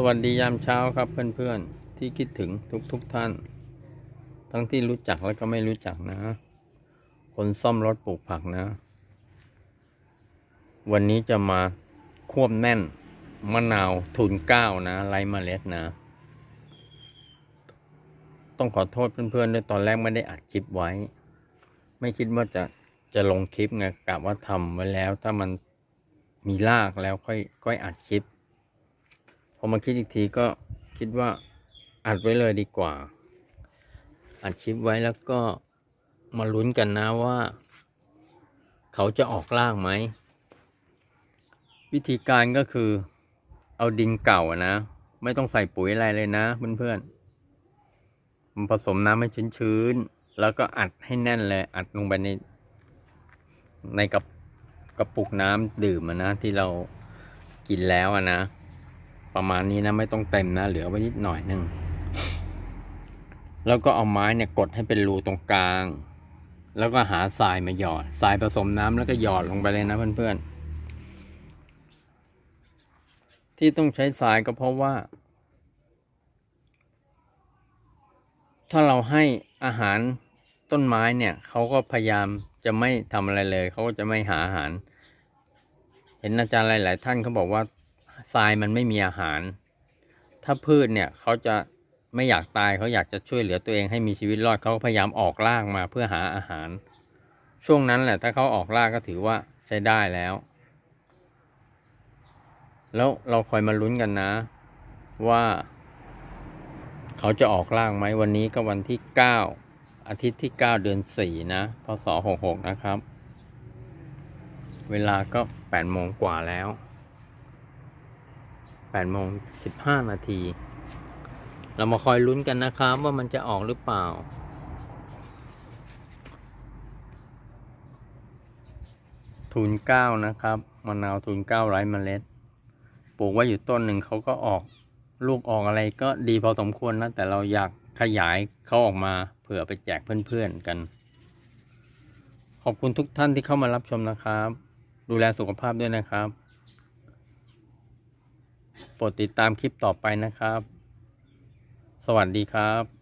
สวัสดียามเช้าครับเพื่อนๆ ที่คิดถึงทุกๆทท่าน ทั้งที่รู้จักและก็ไม่รู้จักนะ คนซ่อมรถปลูกผักนะ วันนี้จะมาควบแน่นมะนาวทุนเก้านะไรเมล็ดนะ ต้องขอโทษเพื่อนๆด้วยตอนแรกไม่ได้อัดคลิปไว้ ไม่คิดว่าจะจะลงคลิปไงกะว่าทำไว้แล้ว ถ้ามันมีรากแล้วค่อยค่อยอัดคลิป พอมาคิดอีกทีก็คิดว่าอัดไว้เลยดีกว่า อัดคลิปไว้แล้วก็มาลุ้นกันนะว่า เขาจะออกล่างไหม วิธีการก็คือ เอาดินเก่านะ ไม่ต้องใส่ปุ๋ยอะไรเลยนะเพื่อนๆมันผสมน้ำให้ชื้นๆ แล้วก็อัดให้แน่นเลย อัดลงไปในในกระกระปุกน้ำดื่มนะที่เรากินแล้วนะ ประมาณนี้นะไม่ต้องเต็มนะ เหลือไว้นิดหน่อยหนึ่งแล้วก็เอาไม้เนี่ยกดให้เป็นรูตรงกลาง แล้วก็หาทรายมาหยอดทรายผสมน้ำแล้วก็หยอดลงไปเลยนะเพื่อนๆ ที่ต้องใช้ทรายก็เพราะว่า ถ้าเราให้อาหารต้นไม้เนี่ยเขาก็พยายามจะไม่ทำอะไรเลย เขาก็จะไม่หาอาหาร เห็นอาจารย์หลาย ๆ ท่านเขาบอกว่า ทรายมันไม่มีอาหาร ถ้าพืชเนี่ยเขาจะไม่อยากตายเขาอยากจะช่วยเหลือตัวเองให้มีชีวิตรอดเขาก็พยายามออกรากมาเพื่อหาอาหาร ช่วงนั้นแหละถ้าเขาออกรากก็ถือว่าใช้ได้แล้ว แล้วเราคอยมาลุ้นกันนะ ว่า เขาจะออกรากไหมวันนี้ก็วันที่เก้าอาทิตย์ที่เก้าเดือนสี่นะพศหกหกนะครับ เวลาก็แปดโมงกว่าแล้ว แปดโมงสิบห้านาที เรามาคอยลุ้นกันนะครับ ว่ามันจะออกหรือเปล่า ทุนเก้านะครับมะนาวทุนเก้าไร้เมล็ด ปลูกไว้อยู่ต้นหนึ่งเขาก็ออก ลูกออกอะไรก็ดีพอสมควรนะ แต่เราอยากขยายเขาออกมาเผื่อไปแจกเพื่อนๆกัน ขอบคุณทุกท่านที่เข้ามารับชมนะครับ ดูแลสุขภาพด้วยนะครับ โปรดติดตามคลิปต่อไปนะครับ สวัสดีครับ